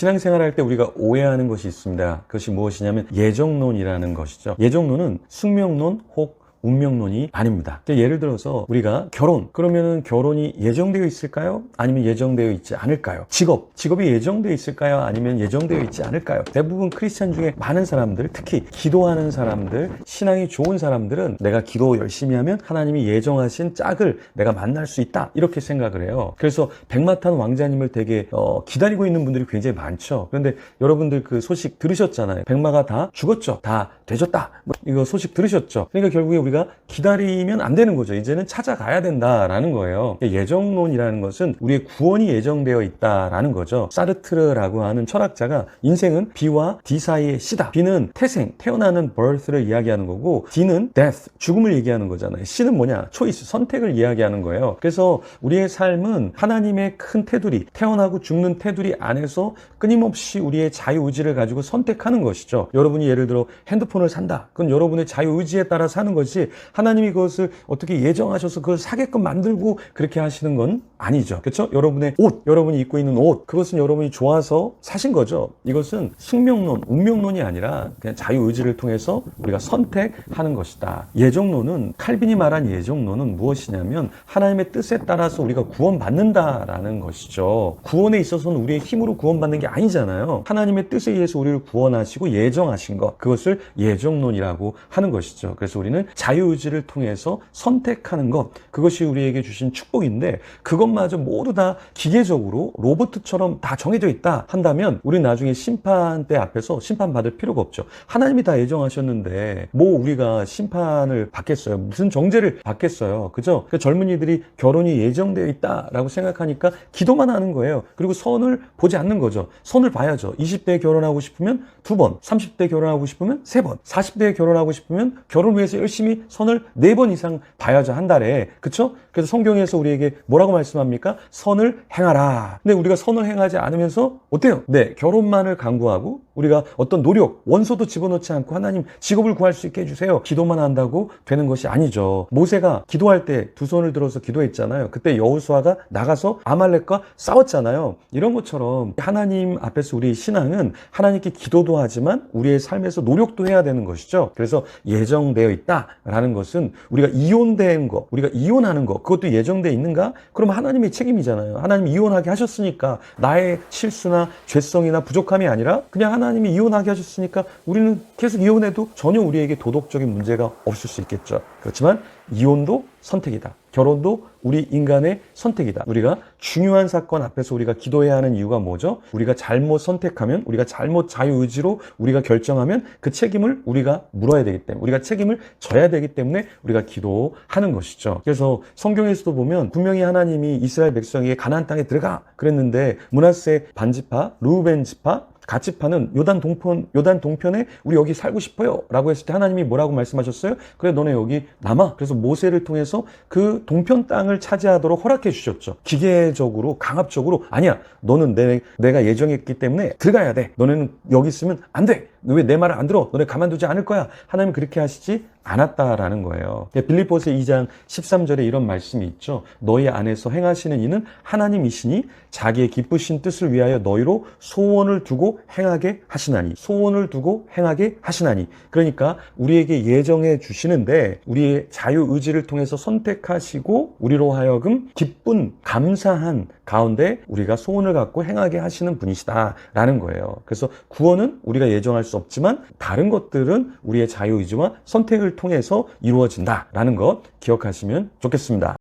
신앙생활 할때 우리가 오해하는 것이 있습니다. 그것이 무엇이냐면 예정론이라는 것이죠. 예정론은 숙명론 혹 운명론이 아닙니다. 예를 들어서 우리가 결혼 그러면은 결혼이 예정되어 있을까요? 아니면 예정되어 있지 않을까요? 직업 직업이 예정되어 있을까요? 아니면 예정되어 있지 않을까요? 대부분 크리스찬 중에 많은 사람들 특히 기도하는 사람들 신앙이 좋은 사람들은 내가 기도 열심히 하면 하나님이 예정하신 짝을 내가 만날 수 있다 이렇게 생각을 해요. 그래서 백마탄 왕자님을 되게 어, 기다리고 있는 분들이 굉장히 많죠. 그런데 여러분들 그 소식 들으셨잖아요. 백마가 다 죽었죠. 다 되졌다. 뭐 이거 소식 들으셨죠. 그러니까 결국에 우리가 기다리면 안 되는 거죠. 이제는 찾아가야 된다라는 거예요. 예정론이라는 것은 우리의 구원이 예정되어 있다라는 거죠. 사르트르라고 하는 철학자가 인생은 B와 D 사이의 C다. B는 태생, 태어나는 birth를 이야기하는 거고 D는 death, 죽음을 얘기하는 거잖아요. C는 뭐냐? 초이스, 선택을 이야기하는 거예요. 그래서 우리의 삶은 하나님의 큰 테두리, 태어나고 죽는 테두리 안에서 끊임없이 우리의 자유의지를 가지고 선택하는 것이죠. 여러분이 예를 들어 핸드폰 을 산다. 그건 여러분의 자유 의지에 따라 사는 것이 하나님이 그것을 어떻게 예정하셔서 그걸 사게끔 만들고 그렇게 하시는 건 아니죠. 그렇죠? 여러분의 옷, 여러분이 입고 있는 옷, 그것은 여러분이 좋아서 사신 거죠. 이것은 숙명론, 운명론이 아니라 그냥 자유의지를 통해서 우리가 선택하는 것이다. 예정론은 칼빈이 말한 예정론은 무엇이냐면 하나님의 뜻에 따라서 우리가 구원받는다라는 것이죠. 구원에 있어서는 우리의 힘으로 구원받는 게 아니잖아요. 하나님의 뜻에 의해서 우리를 구원하시고 예정하신 것, 그것을 예정론이라고 하는 것이죠. 그래서 우리는 자유의지를 통해서 선택하는 것, 그것이 우리에게 주신 축복인데 그것 마저 모두 다 기계적으로 로봇처럼 다 정해져 있다 한다면 우리 나중에 심판대 앞에서 심판받을 필요가 없죠. 하나님이 다 예정하셨는데 뭐 우리가 심판을 받겠어요. 무슨 정죄를 받겠어요. 그죠? 그 젊은이들이 결혼이 예정되어 있다라고 생각하니까 기도만 하는 거예요. 그리고 선을 보지 않는 거죠. 선을 봐야죠. 20대에 결혼하고 싶으면 두 번, 30대에 결혼하고 싶으면 세 번, 40대에 결혼하고 싶으면 결혼 위해서 열심히 선을 네 번 이상 봐야죠. 한 달에. 그쵸? 그래서 성경에서 우리에게 뭐라고 말씀 합니까? 선을 행하라. 근데 우리가 선을 행하지 않으면서 어때요? 네, 결혼만을 강구하고 우리가 어떤 노력, 원소도 집어넣지 않고 하나님 직업을 구할 수 있게 해주세요. 기도만 한다고 되는 것이 아니죠. 모세가 기도할 때 두 손을 들어서 기도했잖아요. 그때 여호수아가 나가서 아말렉과 싸웠잖아요. 이런 것처럼 하나님 앞에서 우리 신앙은 하나님께 기도도 하지만 우리의 삶에서 노력도 해야 되는 것이죠. 그래서 예정되어 있다라는 것은 우리가 이혼된 거, 우리가 이혼하는 거, 그것도 예정되어 있는가? 그럼 하나 님의 책임이잖아요. 하나님 이혼하게 하셨으니까 나의 실수나 죄성이나 부족함이 아니라 그냥 하나님이 이혼하게 하셨으니까 우리는 계속 이혼해도 전혀 우리에게 도덕적인 문제가 없을 수 있겠죠. 그렇지만 이혼도 선택이다. 결혼도 우리 인간의 선택이다. 우리가 중요한 사건 앞에서 우리가 기도해야 하는 이유가 뭐죠? 우리가 잘못 선택하면, 우리가 잘못 자유의지로 우리가 결정하면 그 책임을 우리가 물어야 되기 때문에, 우리가 책임을 져야 되기 때문에 우리가 기도하는 것이죠. 그래서 성경에서도 보면 분명히 하나님이 이스라엘 백성에게 가나안 땅에 들어가 그랬는데 문하세 반지파, 루벤 지파, 가치파는 요단 동편, 요단 동편에 우리 여기 살고 싶어요. 라고 했을 때 하나님이 뭐라고 말씀하셨어요? 그래, 너네 여기 남아. 그래서 모세를 통해서 그 동편 땅을 차지하도록 허락해 주셨죠. 기계적으로, 강압적으로, 아니야. 너는 내, 내가 예정했기 때문에 들어가야 돼. 너네는 여기 있으면 안 돼. 왜 내 말을 안 들어? 너네 가만두지 않을 거야. 하나님 그렇게 하시지 않았다라는 거예요. 빌립보서 2장 13절에 이런 말씀이 있죠. 너희 안에서 행하시는 이는 하나님이시니 자기의 기쁘신 뜻을 위하여 너희로 소원을 두고 행하게 하시나니 소원을 두고 행하게 하시나니 그러니까 우리에게 예정해 주시는데 우리의 자유 의지를 통해서 선택하시고 우리로 하여금 기쁜 감사한 가운데 우리가 소원을 갖고 행하게 하시는 분이시다라는 거예요. 그래서 구원은 우리가 예정할 수 없지만 다른 것들은 우리의 자유 의지와 선택을 통해서 이루어진다라는 것 기억하시면 좋겠습니다.